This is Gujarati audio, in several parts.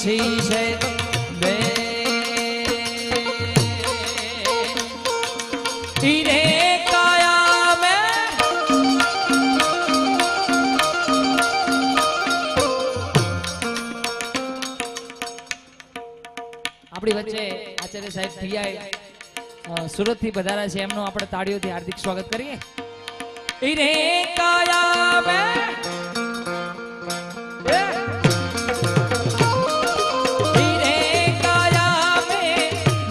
આપણી વચ્ચે આચાર્ય સાહેબ પીઆઈ સુરતથી પધાર્યા છે. એમનું આપણે તાળીઓથી હાર્દિક સ્વાગત કરીએ. ઈરે કાયા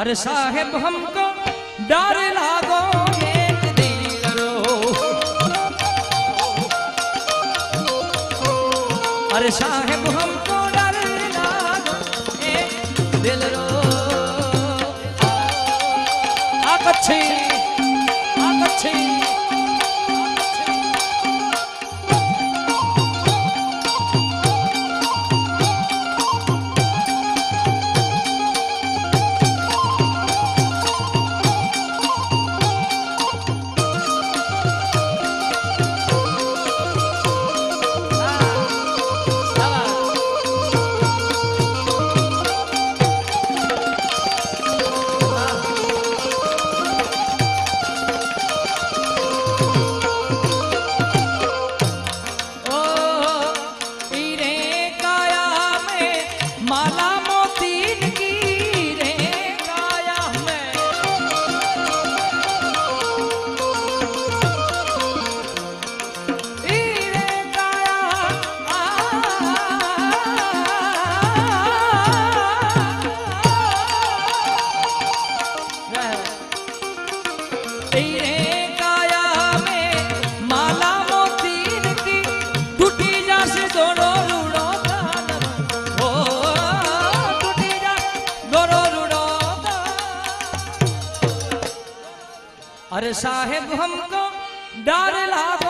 अरे साहेब हमको डर लागो। अरे साहेब हमको डर लागो। दिल रो आ कच्छी अरे साहेब हमको डर लाग